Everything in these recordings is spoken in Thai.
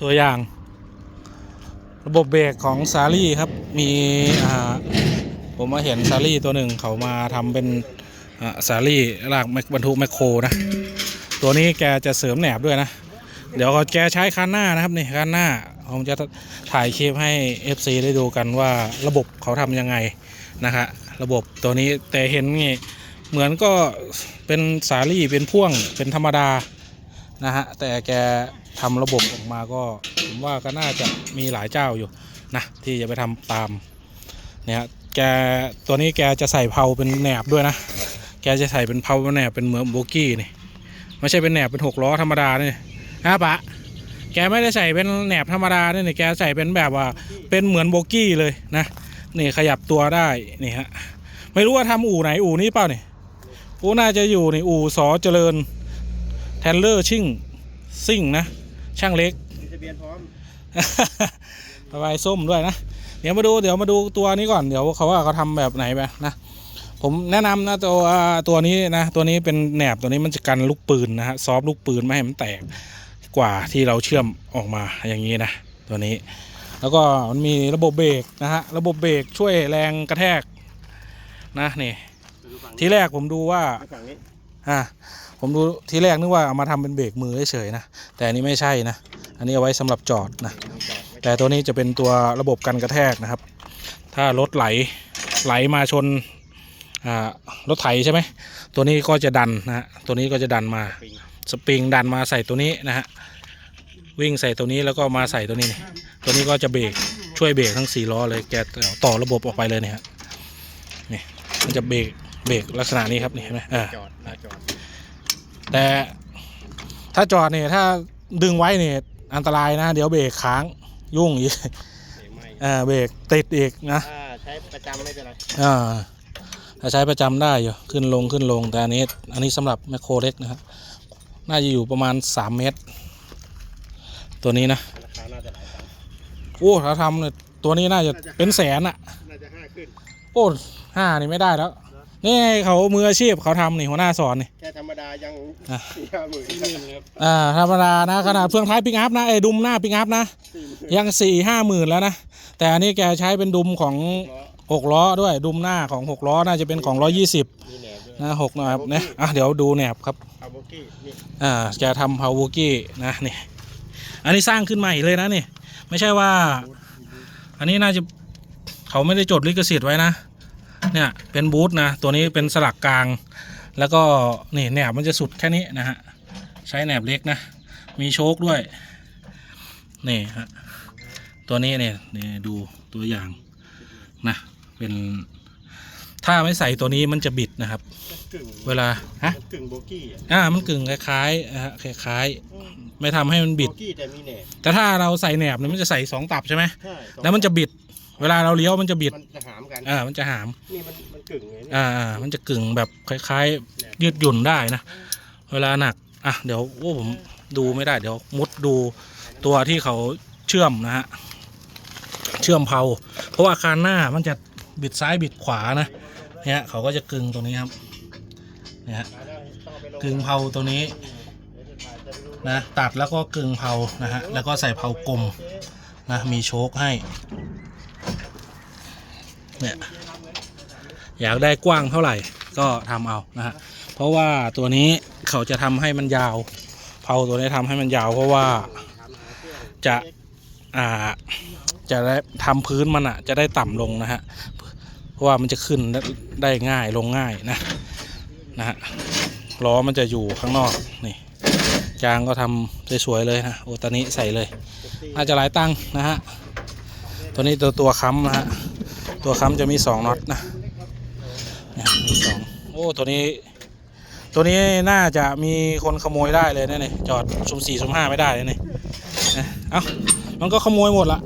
ตัวอย่างระบบเบรกของซารี่ครับ มีผมมาเห็นซารี่ตัวหนึ่งเขามาทำเป็นซารี่ลากแมคบรรทุกแมคโครนะ ตัวนี้แกจะเสริมแหนบด้วยนะ เดี๋ยวแกใช้คันหน้านะครับนี่คันหน้า ผมจะถ่ายคลิปให้ FC ได้ดูกันว่าระบบเขาทำยังไงนะคะระบบตัวนี้แต่เห็นนี่เหมือนก็เป็นสาลี่เป็นพ่วงเป็นธรรมดา นะฮะแต่แกทำระบบออกมาก็ผมว่าก็น่าจะมีหลายเจ้าอยู่นะที่จะไปทำตามเนี่ยฮะแกตัวนี้แกจะใส่เพลาเป็นแหนบด้วยนะ แกจะใส่เป็นเพลาแหนบเป็นเหมือนโบกี้นี่ไม่ใช่เป็นแหนบเป็นหกล้อธรรมดาเนี่ยนะปะแกไม่ได้ใส่เป็นแหนบธรรมดาเนี่ยแกใส่เป็นแบบว่าเป็นเหมือนโบกี้เลยนะนี่ขยับตัวได้นี่ฮะไม่รู้ว่าทำอู่ไหนอู่นี้เปล่าเนี่ยอู่น่าจะอยู่ในอู่สอเจริญ ทนเลอร์ชิ่งซิ่งนะ ช่างเล็กทะเบียนพร้อมระบายส้มด้วยนะ เดี๋ยวมาดูเดี๋ยวมาดูตัวนี้ก่อนเดี๋ยวเขาว่าเขาทำแบบไหนไปนะ ผมแนะนำนะตัวตัวนี้นะ ตัวนี้เป็นแหนบตัวนี้มันจะกันลูกปืนนะฮะซอฟลูกปืนไม่ให้มันแตกกว่าที่เราเชื่อมออกมาอย่างนี้นะ ตัวนี้ แล้วก็มันมีระบบเบรกนะฮะระบบเบรกช่วยแรงกระแทกนะนี่ ทีแรกผมดูว่า อ่าผมดูทีแรกนึกว่าเอามาทำเป็นเบรกมือเฉยๆนะ แต่อันนี้ไม่ใช่นะ อันนี้เอาไว้สำหรับจอดนะ แต่ตัวนี้จะเป็นตัวระบบกันกระแทกนะครับ ถ้ารถไหลไหลมาชนอ่ารถไถใช่ไหม ตัวนี้ก็จะดันนะฮะ ตัวนี้ก็จะดันมา สปริงดันมาใส่ตัวนี้นะฮะ วิ่งใส่ตัวนี้แล้วก็มาใส่ตัวนี้นี่ตัวนี้ก็จะเบรกช่วยเบรกทั้งสี่ล้อเลย แกต่อระบบออกไปเลยเนี่ยฮะ นี่มันจะเบรก เบรกลักษณะนี้ครับนี่เห็นไหมอ่าจอดหน้าจอด แต่ถ้าจอดเนี่ยถ้าดึงไว้เนี่ยอันตรายนะ เดี๋ยวเบรกค้างยุ่งอีกเบรกไม่อ่าเบรกติดอีกนะถ้าใช้ประจำไม่เป็นไรอ่าถ้าใช้ประจำได้อยู่ขึ้นลงขึ้นลงแต่อันนี้ อันนี้สำหรับแมคโครเล็กนะครับน่าจะอยู่ประมาณ 3 เมตร ตัวนี้นะราคาน่าจะหลายตังค์โอ้ถ้าทำเนี่ยตัวนี้น่าจะเป็นแสนอะน่าจะห้าขึ้นโอ้ห้านี่ไม่ได้แล้ว นี่เขามืออาชีพเขาทำนี่หัวหน้าสอนนี่ แค่ธรรมดายังอะ สี่ห้าหมื่นสี่หมื่นครับอ่าธรรมดานะขนาดเฟืองท้ายปิกอัพนะไอ้ดุมหน้าปิกอัพนะ สี่หมื่นยังสี่ห้าหมื่นแล้วนะ แต่อันนี้แกใช้เป็นดุมของล้อหกล้อด้วยดุมหน้าของหกล้อน่าจะเป็นของร้อยี่สิบมีแหนบด้วยนะหกนะครับเนี่ยอะเดี๋ยวดูแหนบครับเอาโบกี้นี่อ่าแกทำพาวเวอร์กี้นะนี่อันนี้สร้างขึ้นใหม่เลยนะนี่ ไม่ใช่ว่า อันนี้น่าจะเขาไม่ได้จดลิขสิทธิ์ไว้นะ เนี่ยเป็นบูธนะตัวนี้เป็นสลักกลาง แล้วก็นี่แหนบมันจะสุดแค่นี้นะฮะใช้แหนบเล็กนะมีโชคด้วยนี่ฮะตัวนี้เนี่ยนี่ดูตัวอย่างนะเป็นถ้าไม่ใส่ตัวนี้มันจะบิดนะครับกึ่งเวลาฮะกึ่งโบกี้อะอ่ามันกึ่งคล้ายๆนะฮะคล้ายๆ ไม่ทำให้มันบิดโบกี้แต่มีแหนบแต่ถ้าเราใส่แหนบเนี่ยมันจะใส่สองตับใช่ไหมใช่แล้วมันจะบิด เวลาเราเลี้ยวมันจะบิดมันจะหามกันอ่ามันจะหาม นี่มันมันกึ่งเลยเนี่ยอ่าอ่า มันจะกึ่งแบบคล้ายๆ ยืดหยุ่นได้นะ เวลาหนัก อะ เดี๋ยวโอ้ผมดูไม่ได้ เดี๋ยวมุดดูตัวที่เขาเชื่อมนะฮะ เชื่อมเพลาเพราะว่าคานหน้ามันจะบิดซ้ายบิดขวานะ เนี่ยเขาก็จะกึ่งตรงนี้ครับ เนี่ยฮะต้องไปลกึ่งเพลาตัวนี้เดี๋ยวจะถ่ายจะไปดูนะ ตัดแล้วก็กึ่งเพลานะฮะ แล้วก็ใส่เพลากลมนะ มีโชคให้ เนี่ยอยากได้กว้างเท่าไหร่ก็ทำเอานะฮะเพราะว่าตัวนี้เขาจะทำให้มันยาวเผาตัวนี้ทำให้มันยาว เพราะว่าจะอ่าจะได้ทำพื้นมันอะจะได้ต่ำลงนะฮะเพราะว่ามันจะขึ้นได้ไดง่ายลงง่ายนะนะฮะล้อมันจะอยู่ข้างนอกนี่ยางก็ทำสวยๆเลยนะโอตานี้ใส่เลย น่าจะหลายตังนะฮะตัวนี้ตัวตัวค้ำนะฮะ ตัวค้ำจะมีสองน็อตนะเนี่ยมีสองโอ้ตัวนี้ ตัวนี้น่าจะมีคนขโมยได้เลยนะเนี่ยจอดสุ่มสี่สุ่มห้าไม่ได้เลยเนี่ยนะเอ้ามันก็ขโมยหมดละ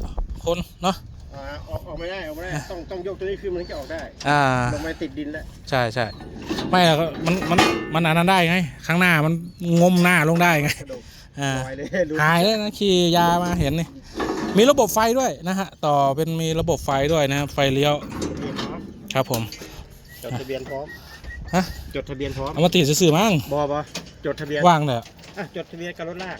คนเนาะอ่าออกออกไม่ได้ออกไม่ได้ต้องต้องยกตัวนี้ขึ้นมันถึงจะออกได้อ่าลงไปติดดินแล้วใช่ใช่ไม่หรอกมันมันมันอันนั้นได้ไงข้างหน้ามันงมหน้าลงได้ไงกระดกอ่าลอยเลยดูหายเลยนะขี่ยามาเห็นนี่ มีระบบไฟด้วยนะฮะ ต่อเป็นมีระบบไฟด้วยนะครับไฟเลี้ยวทะเบียนพร้อมครับผม จดทะเบียนพร้อมฮะ จดทะเบียนพร้อม เอามาติดซื่อๆมั้งบอบอจดทะเบียนว่างเถอะอะจดทะเบียนกับรถลาก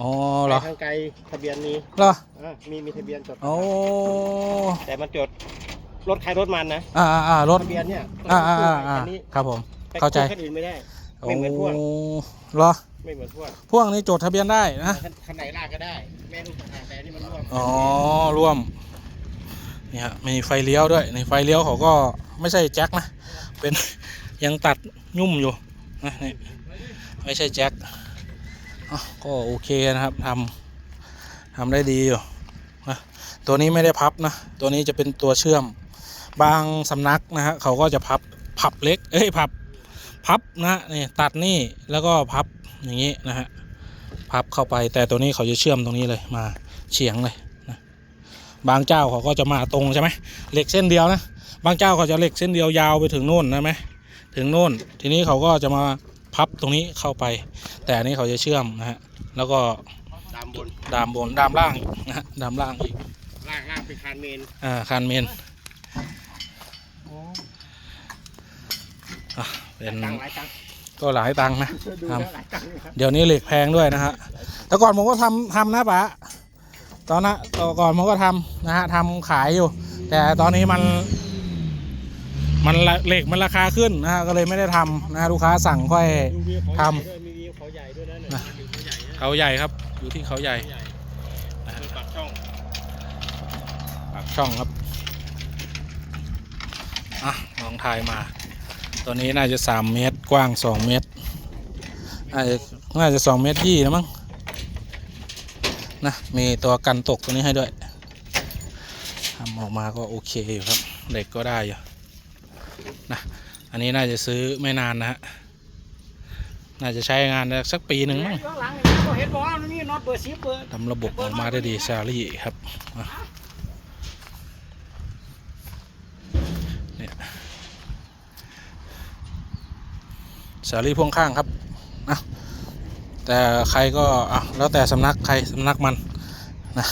อ๋อเหรอ ไปทางไกลทะเบียนนี้เหรอ อะมีมีทะเบียนจด โอ้แต่มันจดรถใครรถมันนะอ่าอ่าอ่ารถทะเบียนเนี่ยอ่าอ่าอ่าอ่าคันนี้ครับผมไปเข้าใจคันอื่นไม่ได้ ไม่เหมือนพวก โเหรอ ไม่เหมือนพวกพ่วงนี้จดทะเบียนได้นะ คันคันไหนลากก็ได้ แม่ลูกต่างแต่อันนี่มันร่วมอ๋อร่วมนี่ฮะมีไฟเลี้ยวด้วยในไฟเลี้ยวเขาก็ไม่ใช่แจ็คนะ เป็น ยังตัดยุ่มอยู่นะนี่ไม่ใช่แจ็คอะก็โอเคนะครับทำทำได้ดีอยู่นะตัวนี้ไม่ได้พับนะ ตัวนี้จะเป็นตัวเชื่อม บางสำนักนะฮะเขาก็จะพับ พับเล็ก เอ้ย พับ พับนะนี่ตัดนี่แล้วก็พับอย่างนี้นะฮะพับเข้าไปแต่ตัวนี้เขาจะเชื่อมตรงนี้เลยมาเฉียงเลยนะบางเจ้าเขาก็จะมาตรงใช่ไหมเหล็กเส้นเดียวนะบางเจ้าเขาจะเหล็กเส้นเดียวยาวไปถึงโน่นนะไหมถึงโน่น ทีนี้เขาก็จะมาพับตรงนี้เข้าไป แต่อันนี้เขาจะเชื่อมนะฮะแล้วก็ตามบนดามบนดามล่างอีกนะฮะดามล่างอีกลากลากไปคานเมนอ่าคานเมนอะ เป็นตังค์หลายตังค์ก็หลายตังค์นะดูครับแล้วหลายตังค์เลยครับเดี๋ยวนี้เหล็กแพงด้วยนะฮะแต่ก่อนผมก็ทำทำนะป๋าตอนนั้นตอนก่อนผมก็ทำนะฮะทำขายอยู่ แต่ตอนนี้มัน มันละเหล็กมันราคาขึ้นนะฮะก็เลยไม่ได้ทำนะฮะลูกค้าสั่งค่อยดูวิวเขาทำใหญ่ด้วยมีวิวเขาใหญ่ด้วยนะเนี่ยนะอยู่เขาใหญ่นะเขาใหญ่ครับ อยู่ที่เขาใหญ่เขาใหญ่คือปากช่องปากช่องครับอะลองถ่ายมา ตัวนี้น่าจะสามเมตรกว้างสองเมตรน่าจะน่าจะสองเมตรยี่นะมั้งนะมีตัวกันตกตัวนี้ให้ด้วยทำออกมาก็โอเคอยู่ครับเหล็กก็ได้อยู่นะอันนี้น่าจะซื้อไม่นานนะฮะน่าจะใช้งานสักปีหนึ่งมั้งทำระบบออกมาได้ดีซารี่ครับอะเนี่ย ซารี่พ่วงข้างครับนะแต่ใครก็อะแล้วแต่สำนักใครสำนักมันนะ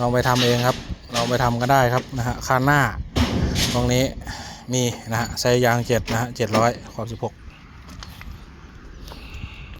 ลองไปทำเองครับลองไปทำก็ได้ครับนะฮะคานหน้า ตรงนี้มีนะฮะใส่ยางเจ็ดนะฮะเจ็ดร้อยขอบสิบหก